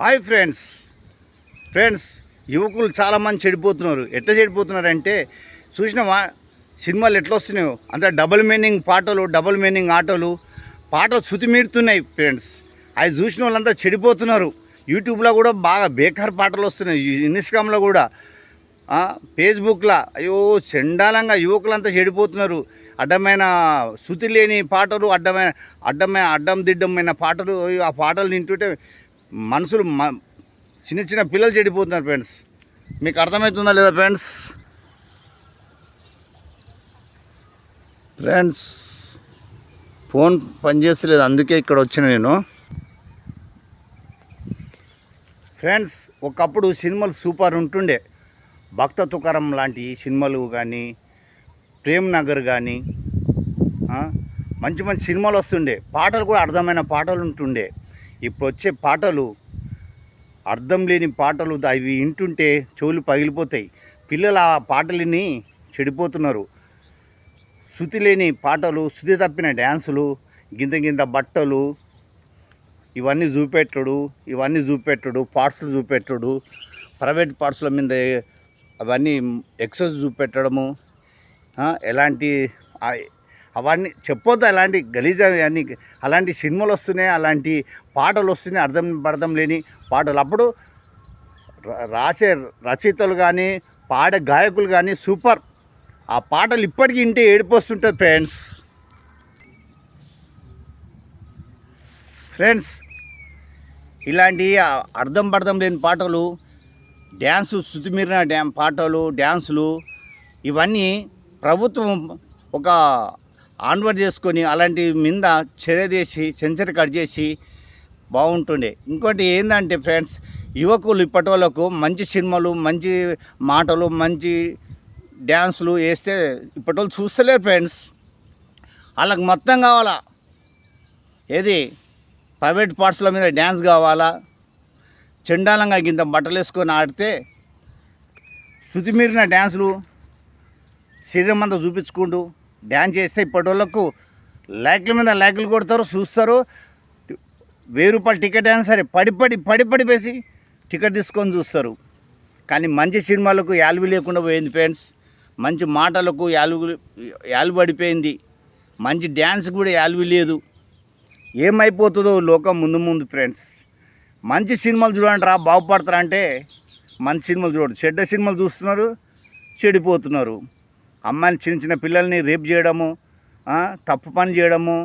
Hi friends. Friends యువకులు చాలామంది చెడిపోతున్నారు. ఎట్లా చెడిపోతున్నారు అంటే చూసినావా? సినిమాలు ఎట్లా వస్తున్నాయో అంత డబుల్ మీనింగ్ పాటలు డబుల్ మీనింగ్ ఆటలు పాటలు శుతిమీరుతున్నాయి ఫ్రెండ్స్. అవి చూసిన వాళ్ళంతా చెడిపోతున్నారు. యూట్యూబ్లో కూడా బాగా బేకార్ పాటలు వస్తున్నాయి. ఇన్స్టాగ్రామ్లో కూడా. ఫేస్బుక్లో. అయ్యో చండాలంగా యువకులంతా చెడిపోతున్నారు. అడ్డమైన శృతి లేని పాటలు అడ్డమైన అడ్డమైన అడ్డం దిడ్డమైన పాటలు అయ్యో, ఆ పాటలు వింటుంటే మనసులు మ- చిన్న చిన్న పిల్లలు చెడిపోతున్నారు ఫ్రెండ్స్. మీకు అర్థమవుతుందా లేదా ఫ్రెండ్స్? ఫ్రెండ్స్ ఫోన్ పనిచేస్తలేదు అందుకే ఇక్కడ వచ్చిన నేను. ఫ్రెండ్స్ ఒకప్పుడు సినిమాలు సూపర్ ఉంటుండే. భక్త తుకారం లాంటి సినిమాలు కానీ ప్రేమ్ నగర్ కానీ మంచి మంచి సినిమాలు వస్తుండే. పాటలు కూడా అర్థమైన పాటలు ఉంటుండే. ఇప్పుడు వచ్చే పాటలు అర్థం లేని పాటలు అవి వింటుంటే చెవులు పగిలిపోతాయి. పిల్లలు ఆ పాటలని చెడిపోతున్నారు. శృతి లేని పాటలు శృతి తప్పిన డ్యాన్సులు గింత గింత బట్టలు ఇవన్నీ చూపెట్టడు ఇవన్నీ చూపెట్టడు పార్ట్స్లు చూపెట్టడు ప్రైవేట్ పార్ట్స్ల మీద అవన్నీ ఎక్సెస్ చూపెట్టడము ఎలాంటి అవన్నీ చెప్పొద్దు అలాంటి గలీజ అన్ని అలాంటి సినిమాలు వస్తున్నాయి అలాంటి పాటలు వస్తున్నాయి అర్థం అర్థం లేని పాటలు. అప్పుడు రాసే రచయితలు కానీ పాడే గాయకులు కానీ సూపర్. ఆ పాటలు ఇప్పటికీ ఇంటే ఏడిపోస్తుంటుంది ఫ్రెండ్స్. ఫ్రెండ్స్ ఇలాంటి అర్థం పర్థం లేని పాటలు డ్యాన్స్ శృతిమీరిన డ్యామ్ పాటలు డ్యాన్సులు ఇవన్నీ ప్రభుత్వం ఒక ఆన్వర్డ్ చేసుకొని అలాంటి మీద చర్య చేసి సెంచరీ కట్ చేసి బాగుంటుండే. ఇంకోటి ఏంటంటే ఫ్రెండ్స్ యువకులు ఇప్పటి వాళ్ళకు మంచి సినిమాలు మంచి మాటలు మంచి డ్యాన్సులు వేస్తే ఇప్పటి వాళ్ళు చూస్తలేరు ఫ్రెండ్స్. వాళ్ళకి మొత్తం కావాలా? ఏది? ప్రైవేట్ పార్ట్స్ల మీద డ్యాన్స్ కావాలా? చండాలంగా గింత బట్టలు వేసుకొని ఆడితే శృతిమీరిన డ్యాన్సులు శరీరం అంతా చూపించుకుంటూ డ్యాన్స్ చేస్తే ఇప్పటి వాళ్ళకు లైక్ల మీద లైక్లు కొడతారు చూస్తారు. వెయ్యి రూపాయలు టికెట్ అయినా సరే పడి పడి పడి టికెట్ తీసుకొని చూస్తారు. కానీ మంచి సినిమాలకు యాలువి లేకుండా పోయింది ఫ్రెండ్స్. మంచి మాటలకు యాలుగు యాలు పడిపోయింది. మంచి డ్యాన్స్ కూడా యాలువి లేదు. ఏమైపోతుందో లోకం ముందు ముందు ఫ్రెండ్స్. మంచి సినిమాలు చూడండి రా బాగుపడతారంటే మంచి సినిమాలు చూడండి. చెడ్డ సినిమాలు చూస్తున్నారు చెడిపోతున్నారు. అమ్మాయిలు చిన్న చిన్న పిల్లల్ని రేప్ చేయడము తప్పు పని చేయడము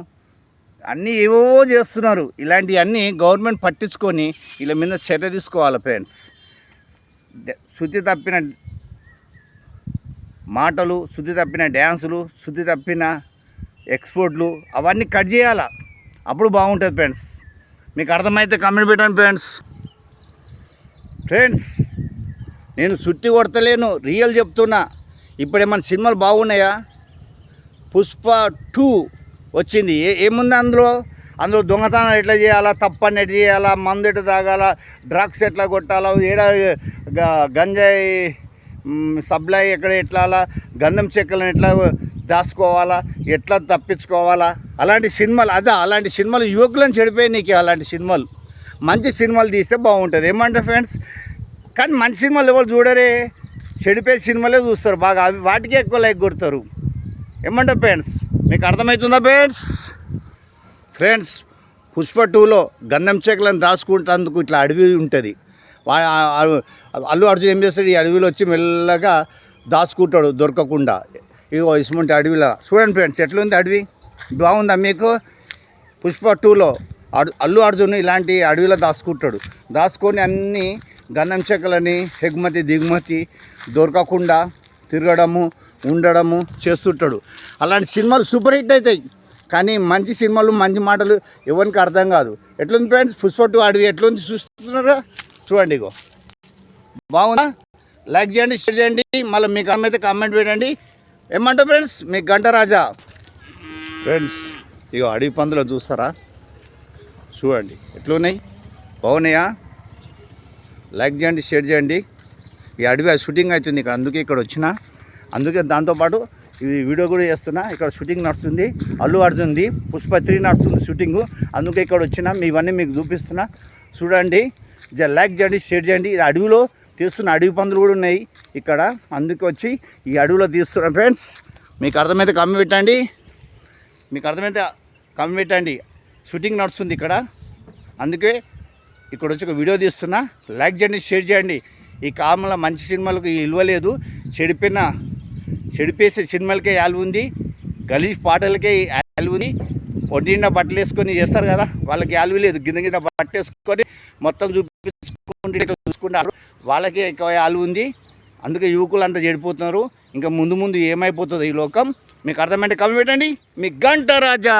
అన్నీ ఏవో చేస్తున్నారు. ఇలాంటివన్నీ గవర్నమెంట్ పట్టించుకొని వీళ్ళ మీద చర్య తీసుకోవాలి ఫ్రెండ్స్. శుద్ధి తప్పిన మాటలు శుద్ధి తప్పిన డ్యాన్సులు శుద్ధి తప్పిన ఎక్స్పోర్ట్లు అవన్నీ కట్ చేయాలా? అప్పుడు బాగుంటుంది ఫ్రెండ్స్. మీకు అర్థమైతే కమెంట్ పెట్టండి ఫ్రెండ్స్. ఫ్రెండ్స్ నేను సుత్తి కొడతలేను రియల్ చెప్తున్నా. ఇప్పుడేమన్నా సినిమాలు బాగున్నాయా? పుష్ప టూ వచ్చింది. ఏ ఏముంది అందులో? అందులో దొంగతనం ఎట్లా చేయాలా? తప్పని ఎట్లా చేయాలా? మందు ఎట్లా తాగాలా? డ్రగ్స్ ఎట్లా కొట్టాలా? ఏడ గ- గంజాయి సప్లై ఎక్కడ ఎట్లా గంధం చెక్కలను ఎట్లా దాచుకోవాలా? ఎట్లా తప్పించుకోవాలా? అలాంటి సినిమాలు అదే అలాంటి సినిమాలు యువకులను చెడిపోయి నీకు అలాంటి సినిమాలు. మంచి సినిమాలు తీస్తే బాగుంటుంది. ఏమంటారు ఫ్రెండ్స్ కానీ మంచి సినిమాలు ఎవరు చూడరే? చెడిపోయే సినిమాలే చూస్తారు. బాగా అవి వాటికే ఎక్కువ లైక్ కొడతారు. ఏమంటారు ఫ్రెండ్స్ మీకు అర్థమవుతుందా ఫ్రెండ్స్ ఫ్రెండ్స్ పుష్ప టూలో గంధం చెక్కలను దాచుకుంటేందుకు ఇట్లా అడవి ఉంటుంది. అల్లు అర్జున్ ఏం చేస్తాడు? ఈ అడవిలో వచ్చి మెల్లగా దాచుకుంటాడు దొరకకుండా. ఇగో ఇసుమంటి అడవిలో. చూడండి ఫ్రెండ్స్ ఎట్లుంది అడవి? బాగుందా మీకు? పుష్ప టూలో అడు- అల్లు అర్జున్ ఇలాంటి అడవిలో దాచుకుంటాడు. దాచుకొని అన్నీ గంధం చెక్కలని ఎగుమతి దిగుమతి దొరకకుండా తిరగడము ఉండడము చేస్తుంటాడు. అలాంటి సినిమాలు సూపర్ హిట్ అవుతాయి కానీ మంచి సినిమాలు మంచి మాటలు ఎవరికి అర్థం కాదు. ఎట్లుంది ఫ్రెండ్స్? పుష్ప టూ అడవి ఎట్లుంది చూస్తున్నారా చూడండి ఇగో. బాగుందా? లైక్ చేయండి షేర్ చేయండి. మళ్ళీ మీకు అమ్మైతే కామెంట్ పెట్టండి. ఏమంటారు ఫ్రెండ్స్? మీ గంటరాజా ఫ్రెండ్స్ ఇగో అడవి పందులు చూస్తారా? చూడండి. ఎట్లున్నాయి? బాగున్నాయా? లైక్ చేయండి షేర్ చేయండి. ఈ అడవి షూటింగ్ అవుతుంది ఇక్కడ అందుకే ఇక్కడ వచ్చిన. అందుకే దాంతోపాటు ఇది వీడియో కూడా చేస్తున్నా. ఇక్కడ షూటింగ్ నడుస్తుంది. అల్లు అర్జున్ది పుష్ప త్రీ నడుస్తుంది షూటింగ్. అందుకే ఇక్కడ వచ్చిన. మీ ఇవన్నీ మీకు చూపిస్తున్నా. చూడండి. లైక్ చేయండి షేర్ చేయండి. ఇది అడవిలో తీస్తున్న అడవి పందులు కూడా ఉన్నాయి ఇక్కడ. అందుకు వచ్చి ఈ అడవిలో తీస్తున్నా ఫ్రెండ్స్. మీకు అర్థమైతే కమ్మి పెట్టండి. మీకు అర్థమైతే కమ్మి పెట్టండి. షూటింగ్ నడుస్తుంది ఇక్కడ. అందుకే ఇక్కడ వచ్చి ఒక వీడియో తీస్తున్నా. లైక్ చేయండి షేర్ చేయండి. ఈ కామల మంచి సినిమాలకు ఇవ్వలేదు లేదు. చెడిపోయిన చెడిపేసే సినిమాలకే యాలు ఉంది. గలీజ్ పాటలకే యాలు ఉంది. పొట్టిండా బట్టలు వేసుకొని చేస్తారు కదా వాళ్ళకి యాలు లేదు. గింద గింద బట్టలు వేసుకొని మొత్తం చూపించుకుంటే చూసుకుంటారు. వాళ్ళకి ఎక్కువ యాలు ఉంది. అందుకే యువకులు అంతా చెడిపోతున్నారు. ఇంకా ముందు ముందు ఏమైపోతుందో ఈ లోకం? మీకు అర్థమైతే కమ్మి పెట్టండి. మీ గంట రాజా!